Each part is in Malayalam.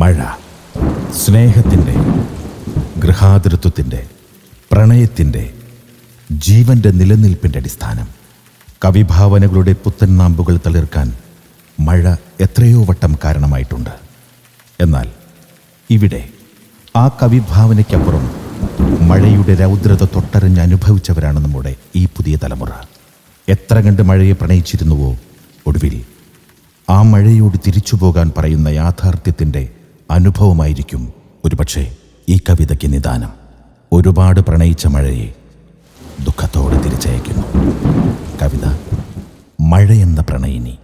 മഴ സ്നേഹത്തിന്റെ ഗൃഹാതൃത്വത്തിന്റെ പ്രണയത്തിന്റെ ജീവന്റെ നിലനിൽപ്പിന്റെ അടിസ്ഥാനം. കവിഭാവനകളുടെ പുത്തൻ നാമ്പുകൾ തളിർക്കാൻ മഴ എത്രയോ വട്ടം കാരണമായിട്ടുണ്ട്. എന്നാൽ ഇവിടെ ആ കവിഭാവനയ്ക്കപ്പുറം മഴയുടെ രൗദ്രത തൊട്ടറിഞ്ഞ് അനുഭവിച്ചവരാണ് നമ്മുടെ ഈ പുതിയ തലമുറ. എത്ര കണ്ട് മഴയെ പ്രണയിച്ചിരുന്നുവോ ഒടുവിൽ ആ മഴയോട് തിരിച്ചു പോകാൻ പറയുന്ന യാഥാർത്ഥ്യത്തിന്റെ അനുഭവമായിരിക്കും. ഒരുപക്ഷെ ഈ കവിതയ്ക്ക് നിദാനം. ഒരുപാട് പ്രണയിച്ച മഴയെ ദുഃഖത്തോടെ തിരിച്ചയക്കുന്നു. കവിത മഴയെന്ന പ്രണയിനി.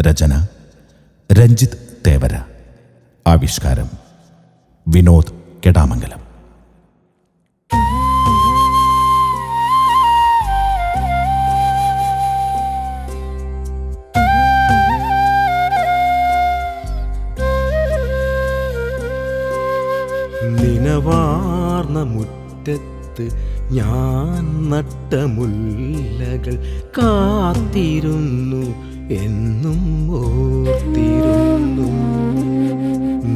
രചന രഞ്ജിത് തേവര. ആവിഷ്കാരം വിനോദ് കെടാമംഗലം. നിനവാർന്ന മുറ്റത്ത് ഞാൻ നട്ട മുല്ലകൾ കാത്തിരുന്നു എന്നും ഓർത്തിരുന്നു.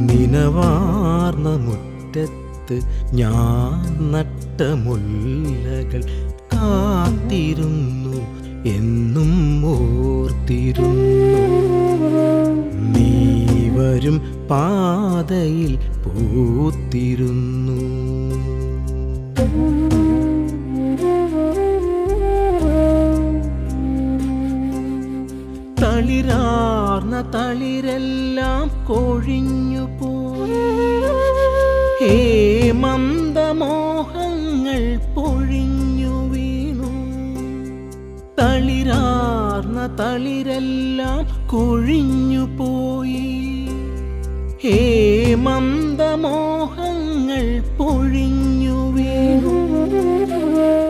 നിനവാർന്ന മുറ്റത്ത് ഞാൻ നട്ട മുല്ലകൾ കാത്തിരുന്നു എന്നും ഓർത്തിരുന്നു പാതയിൽ പൂത്തിരുന്നു. തളിരാർന്ന തളിരെല്ലാം കൊഴിഞ്ഞു പോയി. ഹേമന്ദമോഹങ്ങൾ പൊഴിഞ്ഞു വീണു. തളിരാർന്ന തളിരെല്ലാം കൊഴിഞ്ഞു പോയി. ഹേമന്ദമോഹങ്ങൾ പൊഴിഞ്ഞു വീണു.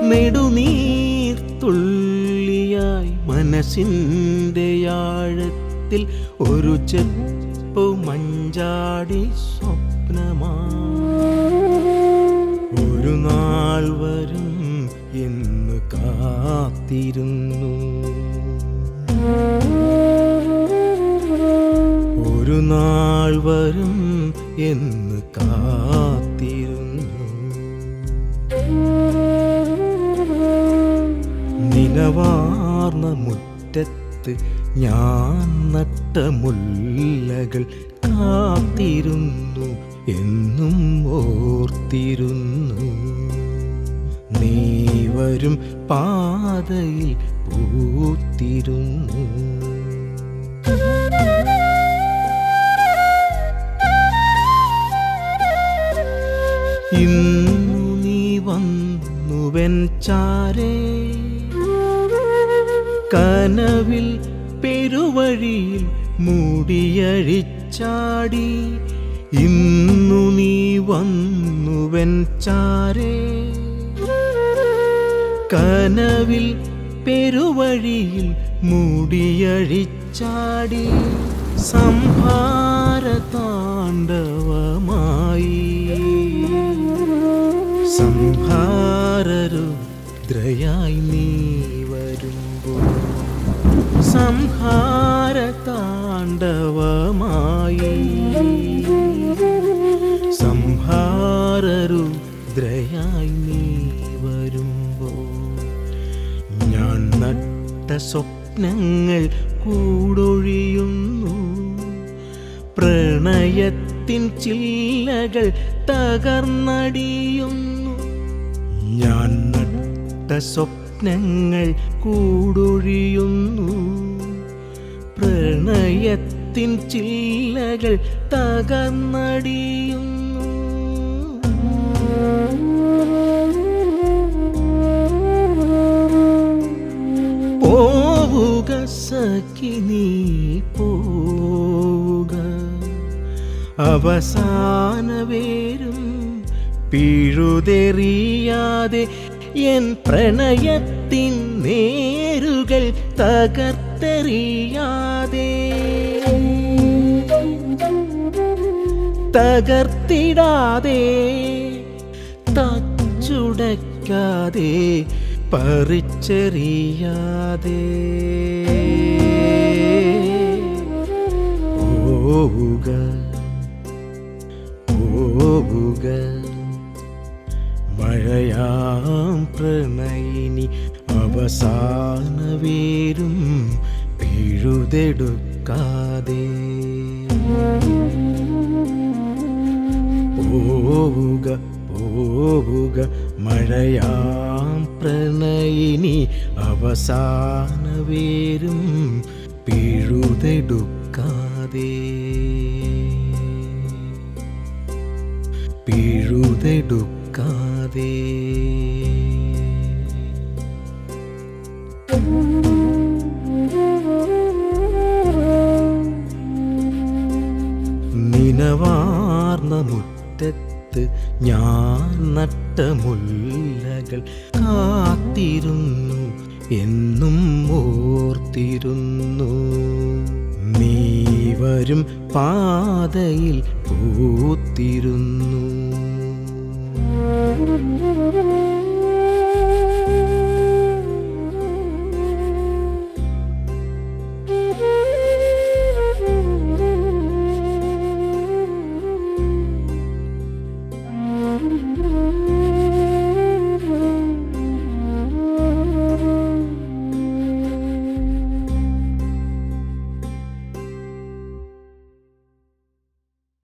നെടുനീർത്തുള്ളിയായി മനസ്സിന്റെ ആഴത്തിൽ ഒരു ചെപ്പു മഞ്ചാടി സ്വപ്നമാ. ഒരു നാൾ വരും എന്ന് കാത്തിരുന്നു. ഒരു നാൾ വരും എന്ന് കാത്തിരുന്നു. നിലവാർന്ന മുറ്റത്ത് ഞാൻ നട്ട മുല്ലകൾ കാത്തിരുന്നു എന്നും ഓർത്തിരുന്നു. നീ വരും പാതയിൽ പൂത്തിരുന്നു. ഇന്നു നീ ചാരേ. കനവിൽ പെരുവഴിയിൽ മൂടിയഴിച്ചാടി. ഇന്നു നീ വന്നുവൻ ചാരേ. കനവിൽ പെരുവഴിയിൽ മൂടിയഴിച്ചാടി. സംഹാര താണ്ഡവമായി സംഹാരരുദ്രയായി നീ വരുമ്പോൾ സംഹാര താണ്ഡവമായി സംഹാരരു സംഹാരരുദ്രയായി നീ വരുമ്പോൾ ഞാൻ നട്ട സ്വപ്നങ്ങൾ കൂടൊഴിയുന്നു. പ്രണയത്തിൻ ചില്ലകൾ നട്ട സ്വപ്നങ്ങൾ കൂടൊഴിയുന്നു. പ്രണയത്തിൻ ചില്ലകൾ തകർന്നടിയുന്നു. പോവുക സഖിനി പോവുക. അവസാന വേരും പിഴുതെറിയാതെ എൻ പ്രണയത്തിൻ നേരുകൾ തകർത്തെറിയാതെ. തകർത്തിടാതെ തച്ചുടയ്ക്കാതെ പറിച്ചെറിയാതെ. പോവുക പോവുക. മഴയാം പ്രണയിനി അവസാനവേരും പിഴുതെടുക്കാതെ. പോവുക പോവുക മഴയാം പ്രണയിനി അവസാനവേരും പിഴുതെടുക്കാതെ. പിഴുതെടുക്കാതെ പിഴുതെടുക്കാതെ നിനവാർന്ന മുറ്റത്ത് ഞാൻ നട്ട മുല്ലകൾ കാത്തിരുന്നു എന്നും ഓർത്തിരുന്നു. നീ വരും പാതയിൽ പൂത്തിരുന്നു. Thank you.